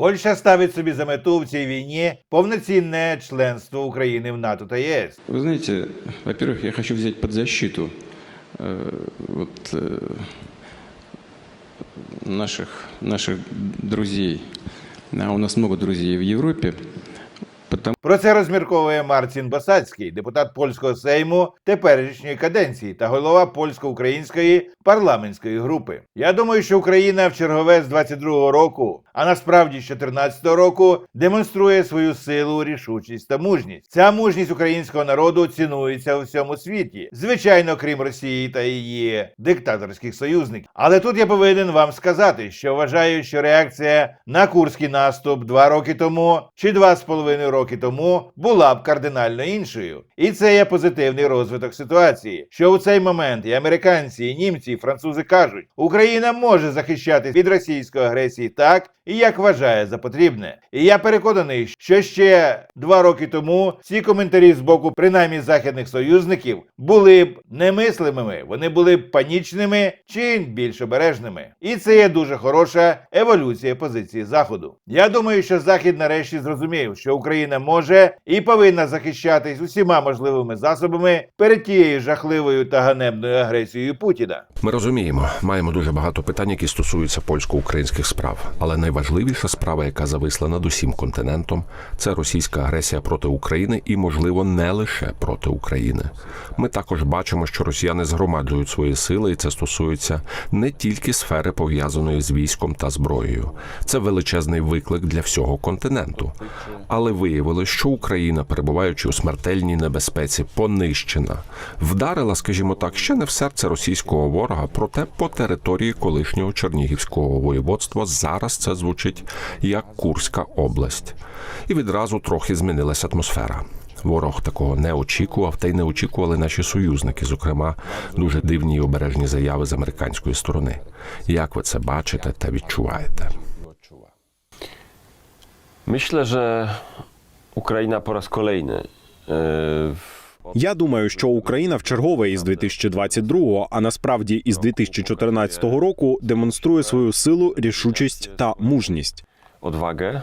Польща ставить собі за мету в цій війні повноцінне членство України в НАТО та ЄС. Вы знаете, во-первых, я хочу взять под защиту э, вот, э, наших, наших друзей. А у нас много друзей в Европе. Про це розмірковує Марцін Басацький, депутат польського сейму теперішньої каденції та голова польсько-української парламентської групи. Я думаю, що Україна в чергове з 22-го року, а насправді з 14-го року, демонструє свою силу, рішучість та мужність. Ця мужність українського народу цінується у всьому світі, звичайно, крім Росії та її диктаторських союзників. Але тут я повинен вам сказати, що вважаю, що реакція на курський наступ два роки тому чи два з половиною роки тому була б кардинально іншою. І це є позитивний розвиток ситуації. Що у цей момент і американці, і німці, і французи кажуть, Україна може захищати від російської агресії так, і як вважає за потрібне. І я переконаний, що ще два роки тому ці коментарі з боку принаймні західних союзників були б немислимими, вони були б панічними чи більш обережними. І це є дуже хороша еволюція позиції Заходу. Я думаю, що Захід нарешті зрозумів, що Україна може і повинна захищатись усіма можливими засобами перед тією жахливою та ганебною агресією Путіна. Ми розуміємо, маємо дуже багато питань, які стосуються польсько-українських справ. Але найважливіша справа, яка зависла над усім континентом, це російська агресія проти України і, можливо, не лише проти України. Ми також бачимо, що росіяни згромаджують свої сили, і це стосується не тільки сфери пов'язаної з військом та зброєю. Це величезний виклик для всього континенту. Але виявилось, що Україна, перебуваючи у смертельній небезпеці, понищена, вдарила, скажімо так, ще не в серце російського ворога, проте по території колишнього Чернігівського воєводства зараз це звучить як Курська область. І відразу трохи змінилася атмосфера. Ворог такого не очікував, та й не очікували наші союзники, зокрема, дуже дивні і обережні заяви з американської сторони. Як ви це бачите та відчуваєте? Myślę, że Ukraina po raz kolejny Я думаю, що Україна в чергове із 2022, а насправді із 2014 року демонструє свою силу, рішучість та мужність. odwagę.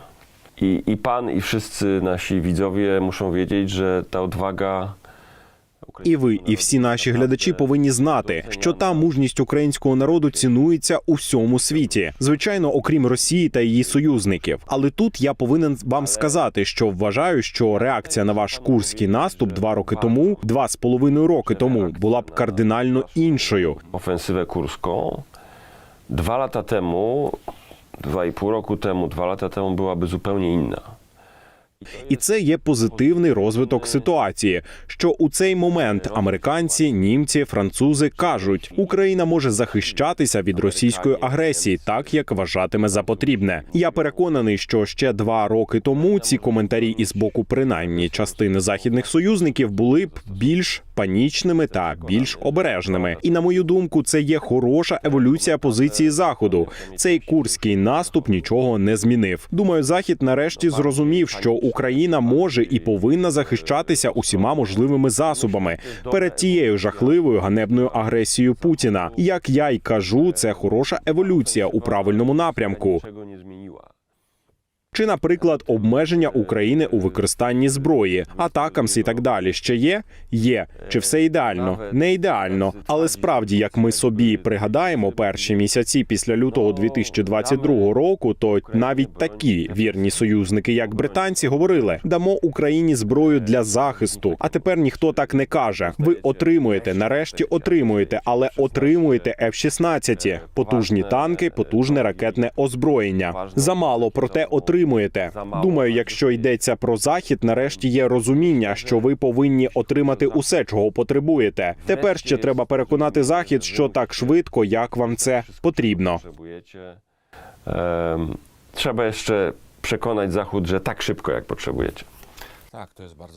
I, I pan, i wszyscy nasi widzowie muszą wiedzieć, że ta odwaga. І ви, і всі наші глядачі повинні знати, що та мужність українського народу цінується у всьому світі, звичайно, окрім Росії та її союзників. Але тут я повинен вам сказати, що вважаю, що реакція на ваш курський наступ два роки тому, два з половиною роки тому, була б кардинально іншою. ofensywę kurską. Dwa lata temu, dwa i pół roku temu, dwa lata temu byłaby zupełnie inna. І це є позитивний розвиток ситуації. Що у цей момент американці, німці, французи кажуть, Україна може захищатися від російської агресії, так як вважатиме за потрібне. Я переконаний, що ще два роки тому ці коментарі із боку принаймні частини західних союзників були б більш панічними та більш обережними. І на мою думку, це є хороша еволюція позиції заходу. Цей курський наступ нічого не змінив. Думаю, захід нарешті зрозумів, що Україна може і повинна захищатися усіма можливими засобами перед тією жахливою ганебною агресією Путіна. Як я й кажу, це хороша еволюція у правильному напрямку. Чи, наприклад, обмеження України у використанні зброї, атакамс і так далі. Ще є? Є. Чи все ідеально? Не ідеально. Але справді, як ми собі пригадаємо перші місяці після лютого 2022 року, то навіть такі вірні союзники, як британці, говорили: дамо Україні зброю для захисту. А тепер ніхто так не каже. Ви отримуєте, нарешті отримуєте, але отримуєте F-16, потужні танки, потужне ракетне озброєння. Замало, проте отримуєте. Думаю, якщо йдеться про захід, нарешті є розуміння, що ви повинні отримати усе, чого потребуєте. Тепер ще треба переконати захід, що так швидко, як вам це потрібно. Треба ще przekonać Zachód, że tak szybko, jak potrzebujecie.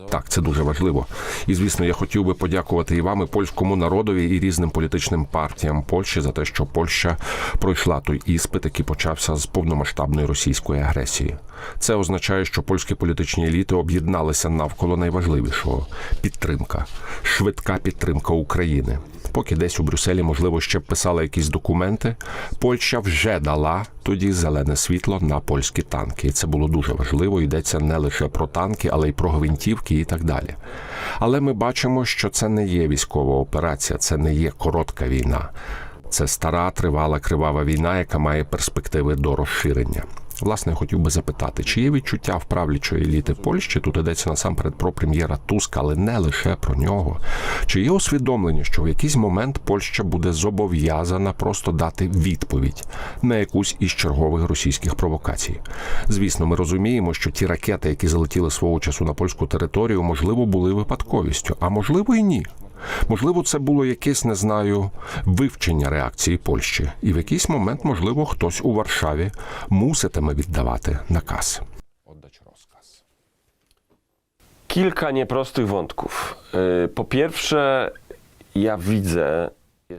Так, це дуже важливо. І звісно, я хотів би подякувати і вам, і польському народові, і різним політичним партіям Польщі за те, що Польща пройшла той іспит, який почався з повномасштабної російської агресії. Це означає, що польські політичні еліти об'єдналися навколо найважливішого підтримка, швидка підтримка України. Поки десь у Брюсселі, можливо, ще писали якісь документи, Польща вже дала тоді зелене світло на польські танки. І це було дуже важливо. Йдеться не лише про танки, але й про гвинтівки і так далі. Але ми бачимо, що це не є військова операція, це не є коротка війна. Це стара, тривала, кривава війна, яка має перспективи до розширення. Власне, хотів би запитати, чи є відчуття в правлячої еліти Польщі? Тут йдеться насамперед про прем'єра Туска, але не лише про нього. Чи є усвідомлення, що в якийсь момент Польща буде зобов'язана просто дати відповідь на якусь із чергових російських провокацій? Звісно, ми розуміємо, що ті ракети, які залетіли свого часу на польську територію, можливо, були випадковістю, а можливо і ні. Можливо, це було якесь, не знаю, вивчення реакції Польщі, і в якийсь момент, можливо, хтось у Варшаві муситиме віддавати наказ. Kilka nieprostych wątków. Po pierwsze, ja widzę.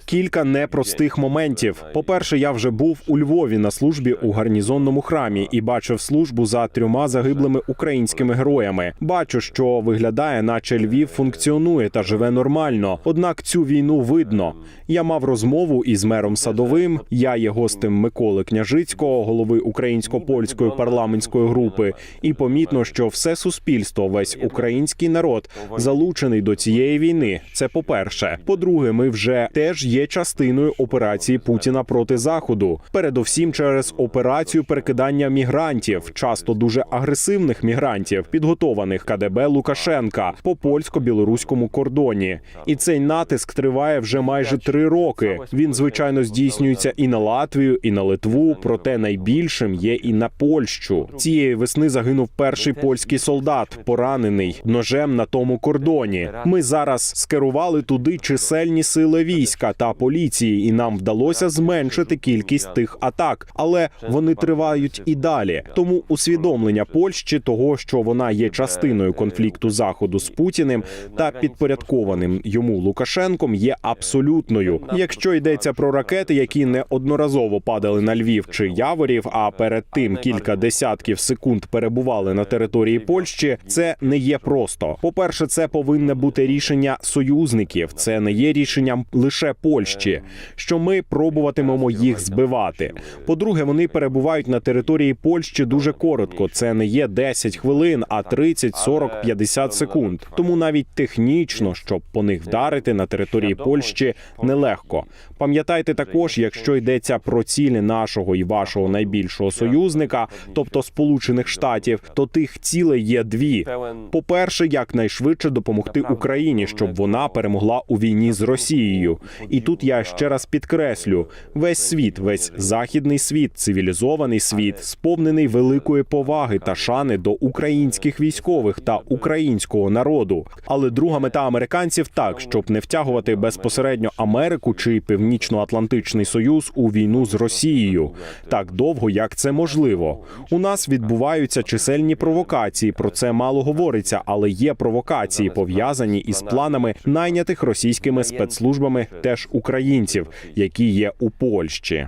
Кілька непростих моментів. По-перше, я вже був у Львові на службі у гарнізонному храмі і бачив службу за трьома загиблими українськими героями. Бачу, що виглядає, наче Львів функціонує та живе нормально. Однак цю війну видно. Я мав розмову із мером Садовим. Я є гостем Миколи Княжицького, голови українсько-польської парламентської групи. І помітно, що все суспільство, весь український народ залучений до цієї війни. Це по-перше. По-друге, ми вже теж є частиною операції Путіна проти заходу. Передовсім через операцію перекидання мігрантів, часто дуже агресивних мігрантів, підготованих КДБ Лукашенка по польсько-білоруському кордоні. І цей натиск триває вже майже три роки. Він звичайно здійснюється і на Латвію, і на Литву. Проте найбільшим є і на Польщу. Цієї весни загинув перший польський солдат, поранений ножем на тому кордоні. Ми зараз скерували туди чисельні сили війська та поліції, і нам вдалося зменшити кількість тих атак, але вони тривають і далі. Тому усвідомлення Польщі того, що вона є частиною конфлікту заходу з Путіним та підпорядкованим йому Лукашенком, є абсолютною. Якщо йдеться про ракети, які неодноразово падали на Львів чи Яворів, а перед тим кілька десятків секунд перебували на території Польщі, це не є просто. По перше, це повинне бути рішення союзників. Це не є рішенням лише Польщі, що ми пробуватимемо їх збивати. По-друге, вони перебувають на території Польщі дуже коротко. Це не є 10 хвилин, а 30, 40, 50 секунд. Тому навіть технічно, щоб по них вдарити на території Польщі, нелегко. Пам'ятайте також, якщо йдеться про цілі нашого і вашого найбільшого союзника, тобто Сполучених Штатів, то тих цілей є дві. По-перше, якнайшвидше допомогти Україні, щоб вона перемогла у війні з Росією. І тут я ще раз підкреслю: весь світ, весь західний світ, цивілізований світ, сповнений великої поваги та шани до українських військових та українського народу. Але друга мета американців так, щоб не втягувати безпосередньо Америку чи Північно-Атлантичний Союз у війну з Росією так довго, як це можливо. У нас відбуваються чисельні провокації. Про це мало говориться, але є провокації пов'язані із планами найнятих російськими спецслужбами теж українців, які є у Польщі.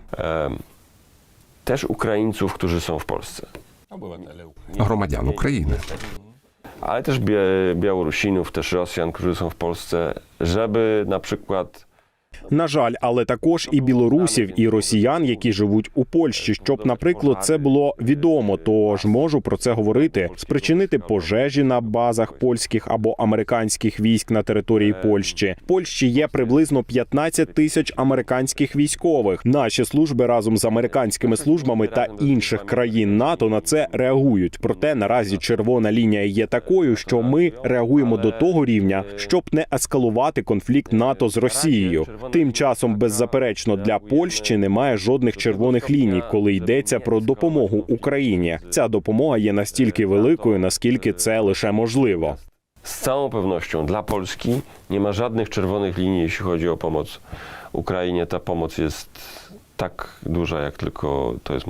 Теж українців, Ukraińców, którzy są w Polsce. Громадян України. Ale też Bie- Białorusinów, też Rosjan, którzy są w Polsce, żeby na przykład На жаль, але також і білорусів, і росіян, які живуть у Польщі, щоб, наприклад, це було відомо. Тож можу про це говорити, спричинити пожежі на базах польських або американських військ на території Польщі. В Польщі є приблизно 15 тисяч американських військових. Наші служби разом з американськими службами та інших країн НАТО на це реагують. Проте наразі червона лінія є такою, що ми реагуємо до того рівня, щоб не ескалувати конфлікт НАТО з Росією. Тим часом, беззаперечно, для Польщі немає жодних червоних ліній, коли йдеться про допомогу Україні. Ця допомога є настільки великою, наскільки це лише можливо. z całą pewnością dla Polski nie ma żadnych czerwonych linii, jeśli chodzi o pomoc Ukrainie. Ta pomoc jest tak duża, jak tylko to jest.